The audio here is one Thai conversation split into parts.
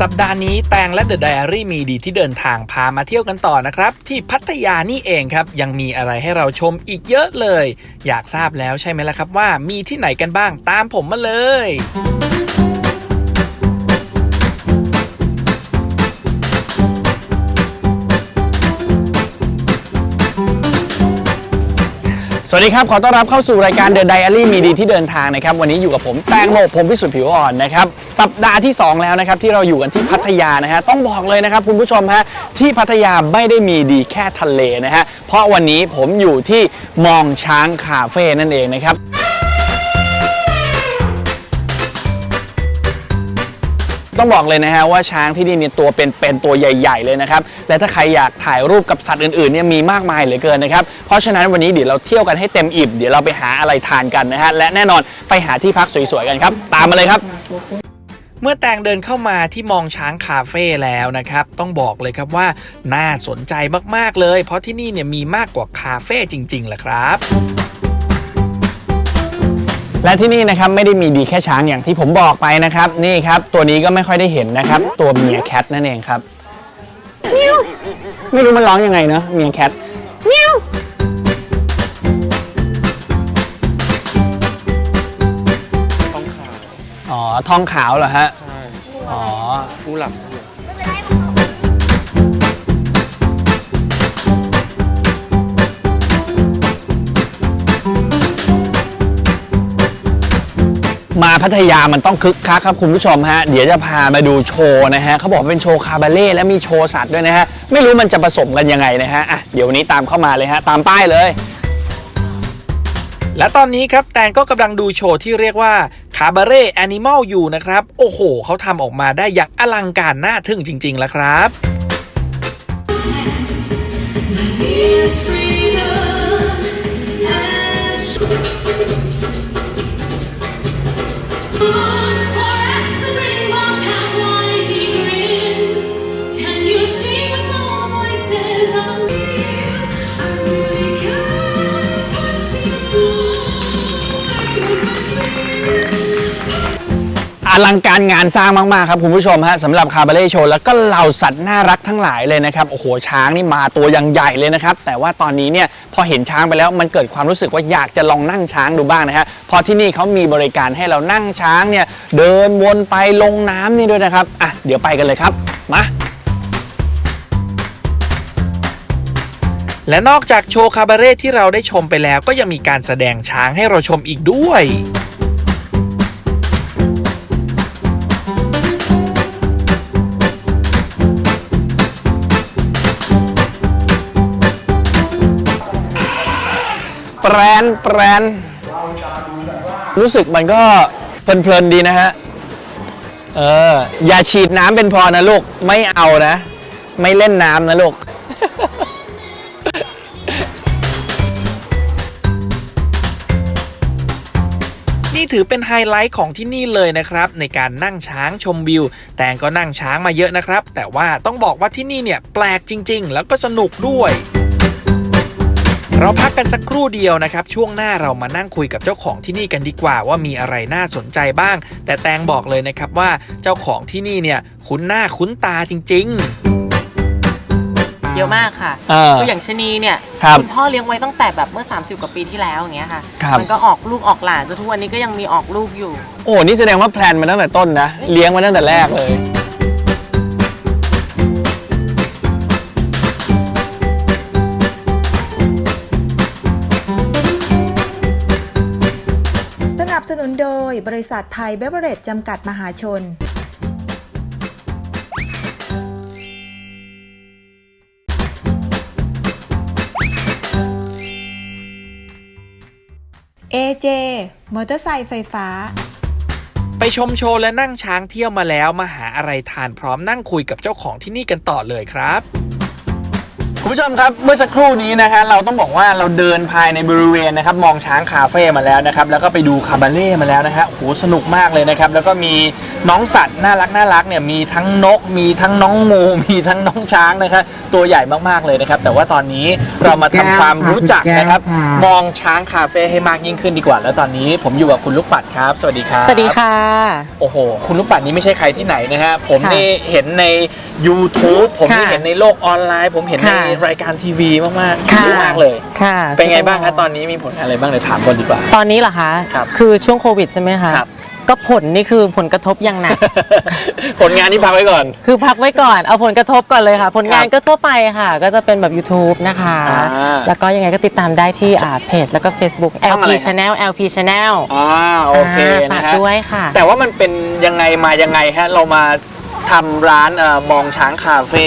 สัปดาห์นี้แตงและเดอะไดอารี่มีดีที่เดินทางพามาเที่ยวกันต่อนะครับ ที่พัทยานี่เองครับ ยังมีอะไรให้เราชมอีกเยอะเลย อยากทราบแล้วใช่ไหมล่ะครับว่ามีที่ไหนกันบ้างตามผมมาเลย วัสดีครับ ขอต้อนรับเข้าสู่รายการ The Diary มีดีที่เดินทางนะครับ วันนี้อยู่กับผมแตงโมพมพิสุทธิ์ผิวอ่อนนะครับ สัปดาห์ที่ 2 แล้วนะครับ ที่เราอยู่กันที่พัทยานะฮะ ต้องบอกเลยนะครับคุณผู้ชมฮะ ที่พัทยาไม่ได้มีดีแค่ทะเลนะฮะ เพราะวันนี้ผมอยู่ที่มองช้างคาเฟ่นั่นเองนะครับ ต้องบอกเลยนะฮะว่าช้างที่นี่เนี่ยตัวเป็นเป็นตัวใหญ่ ๆ เลยนะครับ และถ้าใครอยากถ่ายรูปกับสัตว์อื่นๆเนี่ยมีมากมายเหลือเกินนะครับ เพราะฉะนั้นวันนี้เดี๋ยวเราเที่ยวกันให้เต็มอิ่มเดี๋ยวเราไปหาอะไรทานกันนะฮะและแน่นอนไปหาที่พักสวยๆกันครับ ตามมาเลยครับเมื่อแตงเดินเข้ามาที่มองช้างคาเฟ่แล้วนะครับ ต้องบอกเลยครับว่าน่าสนใจมากๆเลย เพราะที่นี่เนี่ยมีมากกว่าคาเฟ่จริงๆแหละครับ และที่นี่นะครับไม่ได้มีดีแค่ช้างอย่างที่ผมบอกไปนะครับ นี่ครับ ตัวนี้ก็ไม่ค่อยได้เห็นนะครับ ตัวเมียแคทนั่นเองครับเมียวไม่รู้มันร้องยังไงเนอะเมียแคทเมียวอ๋อ ทองขาวเหรอฮะ ใช่ อ๋อกูหลับ มาพัทยามันต้องคึกคักครับคุณผู้ชมฮะ เดี๋ยวจะพามาดูโชว์นะฮะเขาบอกว่าเป็นโชว์คาบาเล่และมีโชว์สัตว์ด้วยนะฮะ ไม่รู้มันจะผสมกันยังไงนะฮะอะเดี๋ยววันนี้ตามเข้ามาเลยฮะ ตามป้ายเลย และตอนนี้ครับแตงก็กำลังดูโชว์ที่เรียกว่าคาบาเร่แอนิม l ลอยู่นะครับ โอ้โหเขาทำออกมาได้อย่างอลังการน่าทึ่งจริงๆแล้วครับ is freedom as to อลังการงานสร้างมากๆครับคุณผู้ชมฮะสำหรับคาบาเล่โชว์แล้วก็เหล่าสัตว์น่ารักทั้งหลายเลยนะครับโอ้โหช้างนี่มาตัวยังใหญ่เลยนะครับแต่ว่าตอนนี้เนี่ยพอเห็นช้างไปแล้วมันเกิดความรู้สึกว่าอยากจะลองนั่งช้างดูบ้างนะฮะเพราะที่นี่เขามีบริการให้เรานั่งช้างเนี่ยเดินวนไปลงน้ำนี่ด้วยนะครับอะเดี๋ยวไปกันเลยครับมา และนอกจากโชว์คาบาเร่ที่เราได้ชมไปแล้วก็ยังมีการแสดงช้างให้เราชมอีกด้วย แปรนแปรนรู้สึกมันก็เพลินๆดีนะฮะ เออ อย่าฉีดน้ำเป็นพอนะลูก ไม่เอานะ ไม่เล่นน้ำนะลูกนี่ถือเป็นไฮไลท์ของที่นี่เลยนะครับ ในการนั่งช้างชมวิว แตงก็นั่งช้างมาเยอะนะครับ แต่ว่าต้องบอกว่าที่นี่เนี่ยแปลกจริง ๆ แล้วก็สนุกด้วย เราพักกันสักครู่เดียวนะครับ ช่วงหน้าเรามานั่งคุยกับเจ้าของที่นี่กันดีกว่าว่ามีอะไรน่าสนใจบ้าง แต่แตงบอกเลยนะครับว่าเจ้าของที่นี่เนี่ยคุ้นหน้าคุ้นตาจริง ๆ เยอะมากค่ะเออตัวอย่างชะนีเนี่ยครับณพ่อเลี้ยงไว้ตั้งแต่แบบเมื่อ 30 กว่าปีที่แล้วอย่างเงี้ยค่ะ ครับ มันก็ออกลูกออกหลานจนทุกวันนี้ก็ยังมีออกลูกอยู่ โอ้ นี่แสดงว่าแพลนมาตั้งแต่ต้นนะ เลี้ยงมาตั้งแต่แรกเลย ย บริษัทไทยเบเวอเรจจำกัดมหาชน AJ มอเตอร์ไซค์ไฟฟ้า ไปชมโชว์และนั่งช้างเที่ยวมาแล้ว มาหาอะไรทานพร้อมนั่งคุยกับเจ้าของที่นี่กันต่อเลยครับ คุณผู้ชมครับเมื่อสักครู่นี้นะฮะเราต้องบอกว่าเราเดินภายในบริเวณนะครับมองช้างคาเฟ่มาแล้วนะครับแล้วก็ไปดูคาบาเล่มาแล้วนะฮะโอ้โหสนุกมากเลยนะครับแล้วก็มี น้องสัตว์น่ารักน่ารักเนี่ยมีทั้งนก มีทั้งน้องงูมีทั้งน้องช้างนะครับตัวใหญ่มากๆเลยนะครับ แต่ว่าตอนนี้เรามาทำความรู้จักนะครับ มองช้างคาเฟ่ให้มากยิ่งขึ้นดีกว่า แล้วตอนนี้ผมอยู่กับคุณลูกปัดครับ สวัสดีครับ สวัสดีค่ะ โอ้โห คุณลูกปัดนี้ไม่ใช่ใครที่ไหนนะฮะ ผมค่ะนี่เห็นใน YouTube ผมนี่ค่ะเห็นในโลกออนไลน์ ผมเห็นในค่ะ รายการทีวีมากๆค่ะเยอะมากเลย ค่ะเป็นไงบ้างคะตอนนี้มีผลงานอะไรบ้างเลยถามก่อนดีกว่า ตอนนี้เหรอคะครับคือช่วงโควิดใช่ไหมคะครับ ก็ผลนี่คือผลกระทบอย่างหนัก ผลงานที่พักไว้ก่อน คือพักไว้ก่อน เอาผลกระทบก่อนเลยค่ะ ผลงานครับก็ทั่วไปค่ะ ก็จะเป็นแบบ YouTube นะคะ อ่าแล้วก็ยังไงก็ติดตามได้ที่อ่าเพจแล้วก็ Facebook ช่องอะ LP ไรครับ Channel LP Channel อ่าโอเคอ่านะฝากฮะด้วยค่ะ แต่ว่ามันเป็นยังไงมายังไงฮะเรามาทำร้านเอ่อมองช้างคาเฟ่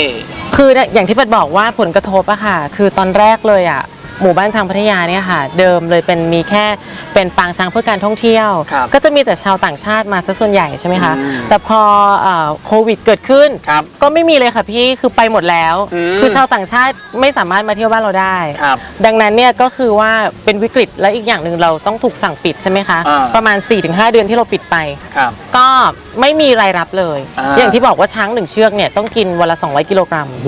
คืออย่างที่ปัดบอกว่าผลกระทบอะค่ะ คือตอนแรกเลยอะ หมู่บ้านช้างพัทยาเนี่ยค่ะ เดิมเลยเป็นมีแค่เป็นปางช้างเพื่อการท่องเที่ยว ครับก็จะมีแต่ชาวต่างชาติมาซะส่วนใหญ่ใช่ไหมคะ อืมแต่พอเอ่อโควิดเกิดขึ้น ครับก็ไม่มีเลยค่ะพี่คือไปหมดแล้ว อืม คือชาวต่างชาติไม่สามารถมาเที่ยวบ้านเราได้ ครับ ดังนั้นเนี่ยก็คือว่าเป็นวิกฤตและอีกอย่างหนึ่งเราต้องถูกสั่งปิดใช่ไหมคะ อ่า ประมาณ 4-5 เดือนที่เราปิดไป ครับ ก็ ไม่มีรายรับเลย อ่า อย่างที่บอกว่าช้างหนึ่งเชือกเนี่ยต้องกินวันละ 200 กิโลกรัมโห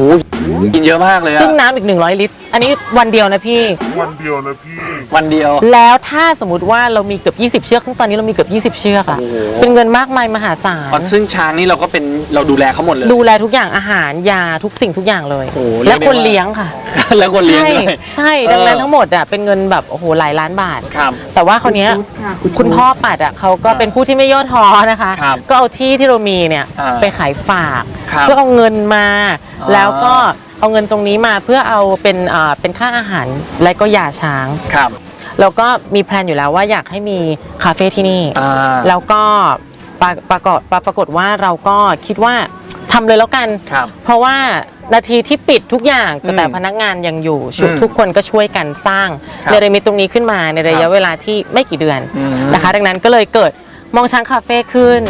กินเยอะมากเลยอะซึ่งน้ำอีก 100 ลิตร อันนี้วันเดียวนะพี่ วันเดียว แล้วถ้าสมมติว่าเรามีเกือบ 20 เชือกซึ่งตอนนี้เรามีเกือบ 20 เชือกอะโอ้โห เป็นเงินมากมายมหาศาอ๋อลซึ่งช้างนี่เราก็เป็นเราดูแลเขาหมดเลย ดูแลทุกอย่างอาหารยาทุกสิ่งทุกอย่างเลย โอ้โหเรีและยกได้คนว่าเลี้ยงค่ะ แล้วคนเลี้ยงใช่ด้วยใช่ดังนั้นทั้งหมดอะเป็นเงินแบบโอ้โหหลายล้านบาท ครับแต่ว่าคราวเนี้ยคุณพ่อปัดอะเขาก็เป็นผู้ที่ไม่ย่อท้อนะคะ ครับก็เอาที่ที่เรามีเนี่ยอ่าไปขายฝาก ครับเพื่อเอาเงินมาอ่าแล้วก็เอาเงินตรงนี้มาเพื่อเอาเป็นอ่าเป็นค่าอาหารและก็ยาช้าง ครับแล้วก็มีแพลนอยู่แล้วว่าอยากให้มีคาเฟ่ที่นี่ อ่า แล้วก็ปราปรากฏปรากฏว่าเราก็คิดว่าทำเลยแล้วกัน ครับเพราะว่านาทีที่ปิดทุกอย่างอืมแต่พนักงานยังอยู่ชุอืมทุกคนก็ช่วยกันสร้างครับเนรมิตตรงนี้ขึ้นมาในระคยะรับเวลาที่ไม่กี่เดือนอืม นะคะ ดังนั้นก็เลยเกิดมองช้างคาเฟ่ขึ้น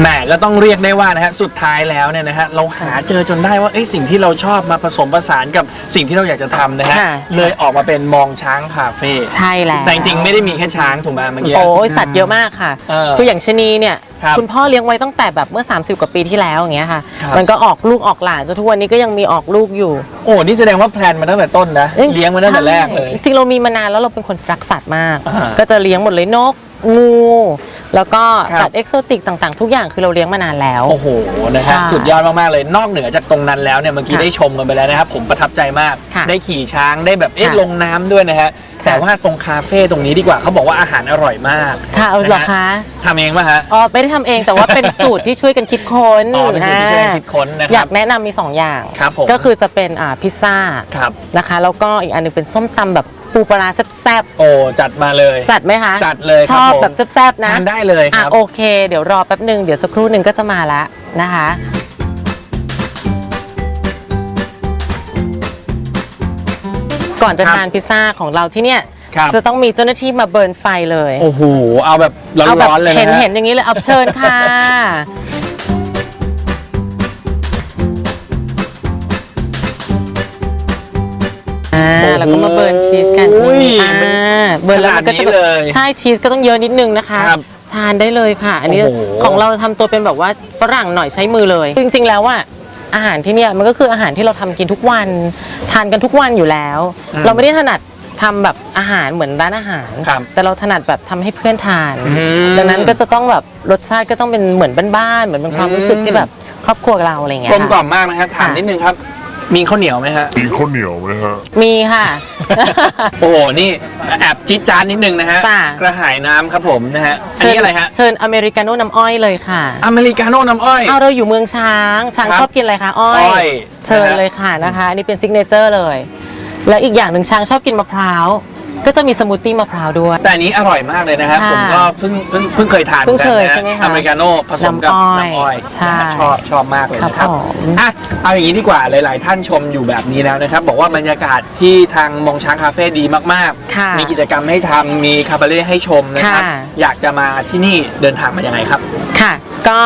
แหมก็ต้องเรียกได้ว่านะฮะสุดท้ายแล้วเนี่ยนะฮะเราหาเจอจนได้ว่าเอ้ยสิ่งที่เราชอบมาผสมผสานกับสิ่งที่เราอยากจะทำนะฮะค่ะ เลยออกมาเป็นมองช้างคาเฟ่ใช่แล้วแต่จริงๆไม่ได้มีแค่ช้างถูกไหมเมื่อกี้ โอ้ยสัตว์เยอะมากค่ะ เออคืออย่างชะนีเนี่ยครับณพ่อเลี้ยงไว้ตั้งแต่แบบเมื่อ 30 กว่าปีที่แล้วอย่างเงี้ยค่ะ ครับ มันก็ออกลูกออกหลานจนทุกวันนี้ก็ยังมีออกลูกอยู่โอ้นี่แสดงว่าแพลนมาตั้งแต่ต้นนะเลี้ยงมาตั้งแต่แรกเลย ใช่จริงๆเรามีมานานแล้วเราเป็นคนรักสัตว์มาก อ่า ก็จะเลี้ยงหมดเลยนกงู แล้วก็ครับ สัตว์เอกโซติกต่างๆ ทุกอย่างคือเราเลี้ยงมานานแล้ว โอ้โหนะใช่ฮะสุดยอดมาก ๆ เลย นอกเหนือจากตรงนั้นแล้วเนี่ยเมื่อกี้ค่ะได้ชมกันไปแล้วนะครับ ผมประทับใจมาก ค่ะได้ขี่ช้างได้แบบเอ๊ะค่ะลงน้ำด้วยนะฮะค่ะ แต่ว่าตรงคาเฟ่ตรงนี้ดีกว่าเขาบอกว่าอาหารอร่อยมากค่ะเอาเหรอนะฮะคะทำเองป่ะฮะอ๋อไม่ได้ทำเองแต่ว่าเป็นสูตรที่ช่วยกันคิดค้นอ๋อเป็นสูตรที่ช่วยกันคิดค้นนะครับอยากแนะนำมี 2 อย่าง ครับผม ก็คือจะเป็นอ่าพิซซ่าครับ นะคะ แล้วก็อีกอันหนึงเป็นส้มตำแบบ ปูปลาร้าแซ่บโอ้จัดมาเลย ๆจัดไหมคะจัดเลยคชรับอบผมแบบแซ่บๆนะ ทานได้เลยคอะรับ โอเค เดี๋ยวรอแป๊บหนึ่งเดี๋ยวสักครู่หนึ่งก็จะมาแล้วนะคะ ก่อนจะครับ ทานพิซซ่าของเราที่เนี่ย ครับจะต้องมีเจ้าหน้าที่มาเบิร์นไฟเลยโอ้โหเอาแบบร้เอาแบบอนๆเลยเห็นนะฮะ เห็นอย่างนี้เลยเอาเชิญค่ะ แล้วก็มาเบิร์นชีสกันโอ้ยอ่าเบิร์นแล้วมันก็ขนาดนี้จะเลยใช่ชีสก็ต้องเยอะนิดนึงนะคะครับทานได้เลยค่ะ อันนี้โอ้โหของเราทำตัวเป็นแบบว่าฝรั่งหน่อยใช้มือเลยจริงๆแล้วว่าอาหารที่เนี่ยมันก็คืออาหารที่เราทำกินทุกวันทานกันทุกวันอยู่แล้ว อืมเราไม่ได้ถนัดทำแบบอาหารเหมือนร้านอาหาร ครับแต่เราถนัดแบบทำให้เพื่อนทาน อืม ดังนั้นก็จะต้องแบบรสชาติก็ต้องเป็นเหมือนบ้านๆเหมือนเป็นความรู้สึกที่แบบครอบครัวเราอะไรอย่างเงี้ยกลมกล่อค่ะมมากนะฮะถามค่ะนิดนึงครับ มีข้าวเหนียวไหมฮะ มีข้าวเหนียวไหมฮะ มีค่ะ โอ้โห นี่แอบจิ๊ดจานนิดนึงนะฮะ จ้ะ กระหายน้ำครับผมนะฮะ อันนี้อะไรฮะ เชิญอเมริกาโน่น้ำอ้อยเลยค่ะ อเมริกาโน่น้ำอ้อย เอาเราอยู่เมืองช้าง ช้างครับชอบกินอะไรคะอ้ออ้อยยเชิญนะฮะ เลยค่ะนะคะ อันนี้เป็นซิกเนเจอร์เลย แล้วอีกอย่างหนึ่งช้างชอบกินมะพร้าว ก็จะมีสมูทตี้มะพร้าวด้วย แต่อันนี้อร่อยมากเลยนะครับ ค่ะผมก็เพิ่งเพิ่งเพิ่งเคยทานเพิ่งเคยหมือนกันนะใช่ไหมคะอเมริกาโน่ผสมกับน้ำอ้อยน้ำอ้อยใช่ชอบชอบมากเลยนะครับครับผมอะเอาอย่างนี้ดีกว่าหลาย ๆ ท่านชมอยู่แบบนี้แล้วนะครับ บอกว่าบรรยากาศที่ทางมองช้างคาเฟ่ดีมาก ค่ะๆ มีกิจกรรมให้ทำมีคาบาเล่ให้ชมนะครับ ค่ะ อยากจะมาที่นี่เดินทางมายังไงครับ ค่ะ ก็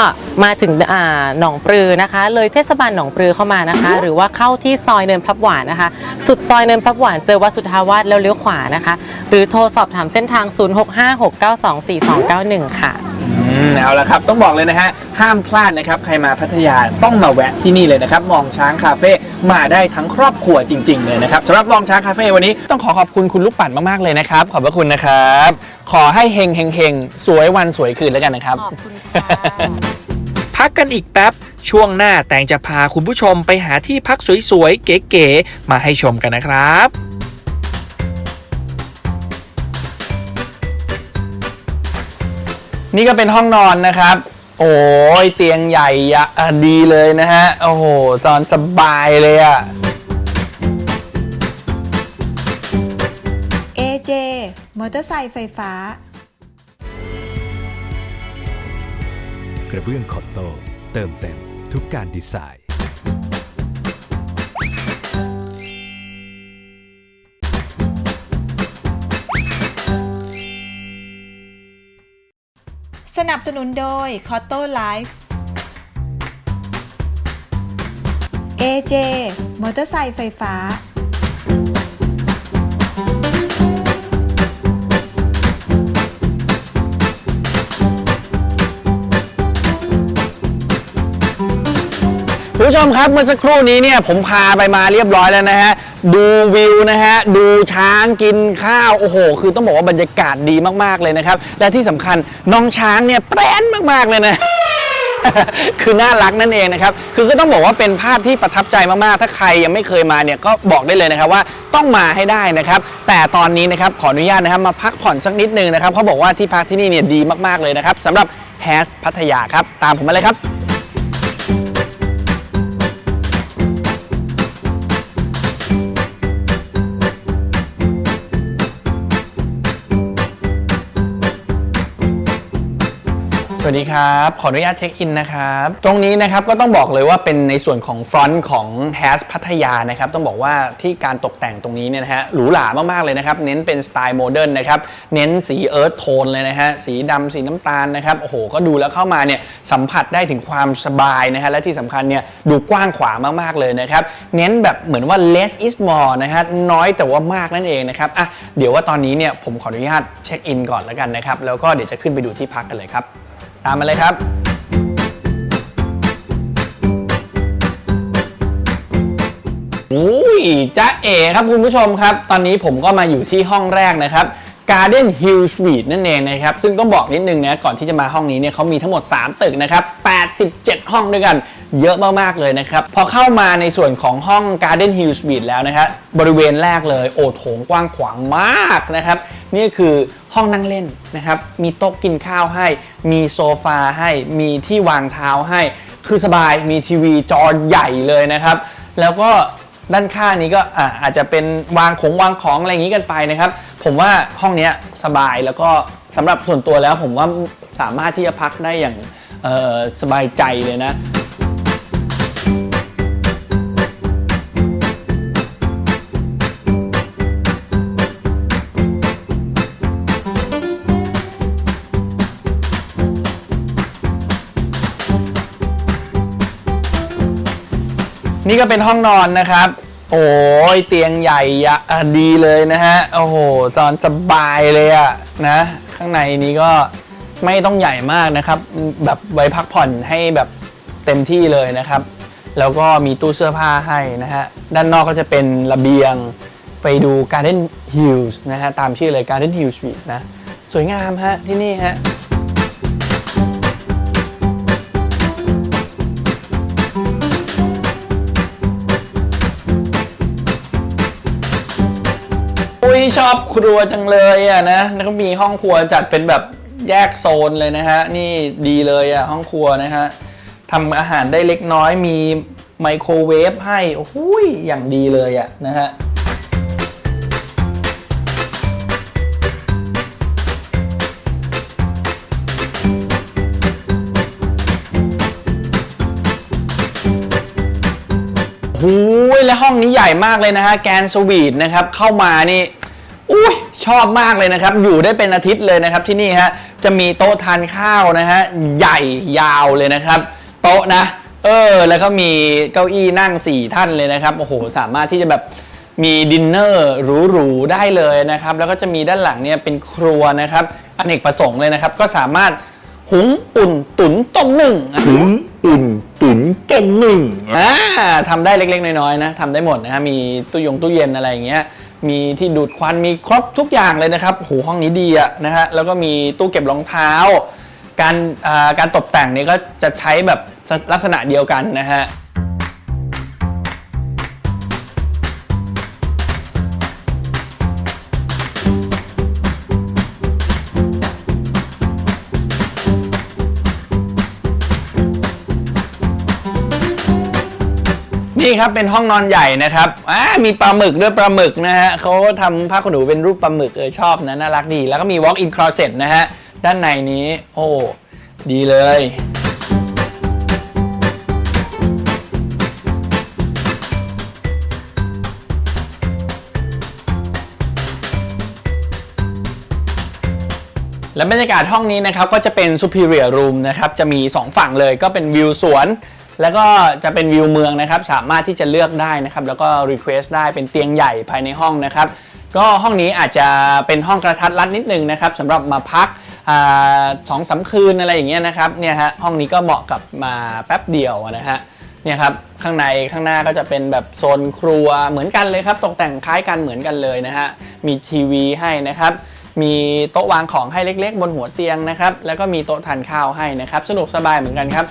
มาถึงอ่าหนองปลือนะคะ เลยเทศบาลหนองปลือเข้ามานะคะ หรือว่าเข้าที่ซอยเนินพลับหวานนะคะ สุดซอยเนินพลับหวานเจอวัดสุทธาวาสแล้วเลี้ยวขวานะคะหรือโทรสอบถามเส้นทาง 0656924291 ค่ะ อืมเอาละครับต้องบอกเลยนะฮะห้ามพลาดนะครับ ใครมาพัทยาต้องมาแวะที่นี่เลยนะครับมองช้างคาเฟ่มาได้ทั้งครอบครัวจริง ๆ เลยนะครับสำหรับมองช้างคาเฟ่วันนี้ต้องขอขอบคุณคุณลูกปัดมากๆเลยนะครับ ขอบพระคุณนะครับ ขอให้เฮงเฮงเฮงสวยวันสวยคืนแล้วกันนะครับ ขอบคุณค่ะ พักกันอีกแป๊บ ช่วงหน้าแตงจะพาคุณผู้ชมไปหาที่พักสวยๆ เก๋ๆมาให้ชมกันนะครับ นี่ก็เป็นห้องนอนนะครับ โอ้ยเตียงใหญ่ยะอะดีเลยนะฮะ โอ้โหจอนสบายเลยอะ AJ มอเตอร์ไซค์ไฟฟ้า กระเบื้องคอตโต้เติมเต็มทุกการดีไซน์ สนับสนุนโดย c o t t o Life AJ มอเตอร์ไซค์ไฟฟ้า คุณผู้ชมครับเมื่อสักครู่นี้เนี่ยผมพาไปมาเรียบร้อยแล้วนะฮะ ดูวิวนะฮะ ดูช้างกินข้าว โอ้โห คือต้องบอกว่าบรรยากาศดีมากๆเลยนะครับ และที่สำคัญน้องช้างเนี่ยแปรนมากๆเลยนะ คือน่ารักนั่นเองนะครับ คือก็ต้องบอกว่าเป็นภาพที่ประทับใจมากๆ ถ้าใครยังไม่เคยมาเนี่ยก็บอกได้เลยนะครับว่าต้องมาให้ได้นะครับ แต่ตอนนี้นะครับขออนุญาตนะครับมาพักผ่อนสักนิดนึงนะครับเขาบอกว่าที่พักที่นี่เนี่ยดีมากๆเลยนะครับสำหรับแฮสพัทยาครับ ตามผมมาเลยครับ สวัสดีครับ ขออนุญาตเช็คอินนะครับ ตรงนี้นะครับก็ต้องบอกเลยว่าเป็นในส่วนของฟรอนต์ของ h a s พัทยานะครับ ต้องบอกว่าที่การตกแต่งตรงนี้เนี่ยนะฮะหรูหรามากๆเลยนะครับ เน้นเป็นสไตล์โมเดิร์นนะครับ เน้นสีเอิร์ธโทนเลยนะฮะ สีดำสีน้ำตาลนะครับ โอ้โห ก็ดูแล้วเข้ามาเนี่ยสัมผัสได้ถึงความสบายนะฮะ และที่สำคัญเนี่ยดูกว้างขวางมากๆเลยนะครับ เน้นแบบเหมือนว่า less is more นะฮะ น้อยแต่ว่ามากนั่นเองนะครับ อะ เดี๋ยวว่าตอนนี้เนี่ยผมขออนุญาตเช็คอินก่อนแล้วกันนะครับ แล้วก็เดี๋ยวจะขึ้นไปดูที่พักกันเลยครับ ตามมาเลยครับ อุ้ยจ้าเอ๋ครับคุณผู้ชมครับ ตอนนี้ผมก็มาอยู่ที่ห้องแรกนะครับ Garden Hill Suite นั่นเองนะครับ ซึ่งต้องบอกนิดนึงนะ ก่อนที่จะมาห้องนี้เนี่ยเขามีทั้งหมด 3 ตึกนะครับ 87 ห้องด้วยกัน เยอะมากๆเลยนะครับ พอเข้ามาในส่วนของห้อง Garden Hill Suite แล้วนะครับบริเวณแรกเลย โอโถงกว้างขวางมากนะครับ นี่คือห้องนั่งเล่นนะครับ มีโต๊ะกินข้าวให้ มีโซฟาให้ มีที่วางเท้าให้ คือสบายมีทีวีจอใหญ่เลยนะครับ แล้วก็ด้านข้างนี้ก็อาจจะเป็นวางของวางของอะไรอย่างนี้กันไปนะครับ ผมว่าห้องนี้สบายแล้วก็สำหรับส่วนตัวแล้วผมว่าสามารถที่จะพักได้อย่าง สบายใจเลยนะนี่ก็เป็นห้องนอนนะครับ โอ้ยเตียงใหญ่ยะอะดีเลยนะฮะ โอ้โหจอนสบายเลยอะนะ ข้างในนี้ก็ ไม่ต้องใหญ่มากนะครับ แบบไว้พักผ่อนให้แบบเต็มที่เลยนะครับ แล้วก็มีตู้เสื้อผ้าให้นะฮะ ด้านนอกก็จะเป็นระเบียงไปดู Garden Hills นะฮะ ตามชื่อเลย Garden Hills Suite นะ สวยงามฮะ ที่นี่ฮะอุ้ยชอบครัวจังเลยอะนะ แล้วก็มีห้องครัวจัดเป็นแบบ แยกโซนเลยนะฮะ นี่ดีเลยอะห้องครัวนะฮะทำอาหารได้เล็กน้อยมีไมโครเวฟให้ โอ้ยอย่างดีเลยอะนะฮะหูยและห้องนี้ใหญ่มากเลยนะฮะ แกนสวีทนะครับ เข้ามานี่ อุ้ย ชอบมากเลยนะครับ อยู่ได้เป็นอาทิตย์เลยนะครับที่นี่ฮะจะมีโต๊ะทานข้าวนะฮะใหญ่ยาวเลยนะครับ โต๊ะนะ เออ แล้วก็มีเก้าอี้นั่ง 4 ท่านเลยนะครับโอ้โหสามารถที่จะแบบมีดินเนอร์หรูๆได้เลยนะครับ แล้วก็จะมีด้านหลังเนี่ยเป็นครัวนะครับอเนกประสงค์เลยนะครับ ก็สามารถหุงอุ่นตุ๋นต้มนึ่งหุงอุ่นตุ๋นต้มนึ่งอ่าทำได้เล็กๆ น้อยๆนะทำได้หมดนะฮะมีตู้ยงตู้เย็นอะไรอย่างเงี้ย มีที่ดูดควันมีครบทุกอย่างเลยนะครับโหห้องนี้ดีอะนะฮะแล้วก็มีตู้เก็บรองเท้า การการตกแต่งนี่ก็จะใช้แบบลักษณะเดียวกันนะฮะ นี่ครับเป็นห้องนอนใหญ่นะครับอ่ามีปลาหมึกด้วยปลาหมึกนะฮะเขาทำผ้าขนหนูเป็นรูปปลาหมึกเออชอบนะน่ารักดี แล้วก็มี walk in closet นะฮะด้านในนี้ โอ้ดีเลยและบรรยากาศห้องนี้นะครับก็จะเป็น superior room นะครับ จะมี 2 ฝั่งเลยก็เป็นวิวสวน แล้วก็จะเป็นวิวเมืองนะครับ สามารถที่จะเลือกได้นะครับ แล้วก็ request ได้เป็นเตียงใหญ่ภายในห้องนะครับ ก็ห้องนี้อาจจะเป็นห้องกระทัดรัดนิดนึงนะครับสำหรับมาพักสองสามคืนอะไรอย่างเงี้ยนะครับเนี่ยฮะห้องนี้ก็เหมาะกับมาแป๊บเดียวนะฮะเนี่ยครับข้างในข้างหน้าก็จะเป็นแบบโซนครัวเหมือนกันเลยครับ ตกแต่งคล้ายกันเหมือนกันเลยนะฮะมีทีวีให้นะครับมีโต๊ะวางของให้เล็กๆ บนหัวเตียงนะครับ แล้วก็มีโต๊ะทานข้าวให้นะครับ สะดวกสบายเหมือนกันครับ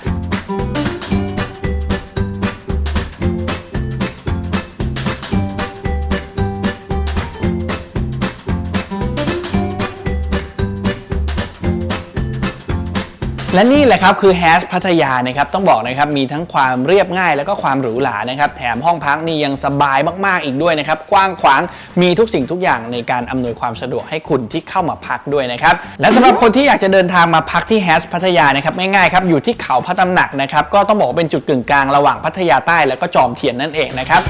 และนี่แหละครับคือแฮชพัทยานะครับต้องบอกนะครับมีทั้งความเรียบง่ายแล้วก็ความหรูหรานะครับแถมห้องพักนี่ยังสบายมากๆอีกด้วยนะครับกว้างขวางมีทุกสิ่งทุกอย่างในการอำนวยความสะดวกให้คุณที่เข้ามาพักด้วยนะครับและสำหรับคนที่อยากจะเดินทางมาพักที่แฮชพัทยานะครับง่ายๆครับอยู่ที่เขาพระตำหนักนะครับก็ต้องบอกว่าเป็นจุดกึ่งกลางระหว่างพัทยาใต้แล้วก็จอมเทียนนั่นเองนะครับ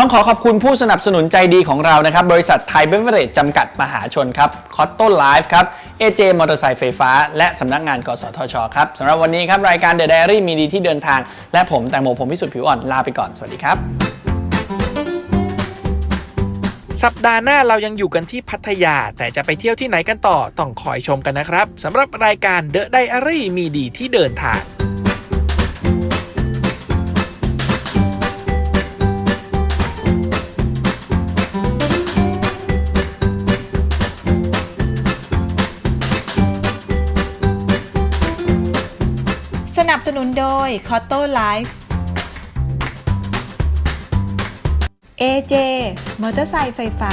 ต้องขอขอบคุณผู้สนับสนุนใจดีของเรานะครับ บริษัทไทยเบเวอร์เรจจำกัดมหาชนครับคอตโต้ไลฟ์ครับ AJ มอเตอร์ไซค์ไฟฟ้า และสำนักงานกสทชครับสำหรับวันนี้ครับ รายการ The Diary มีดีที่เดินทาง และผมแตงโมผมพิสุทธิ์ผิวอ่อนลาไปก่อนสวัสดีครับ สัปดาห์หน้าเรายังอยู่กันที่พัทยา แต่จะไปเที่ยวที่ไหนกันต่อต้องคอยชมกันนะครับสำหรับรายการ The Diary มีดีที่เดินทาง นุนโดย c o t t o Life AJ มอเตอร์ไซค์ไฟฟ้า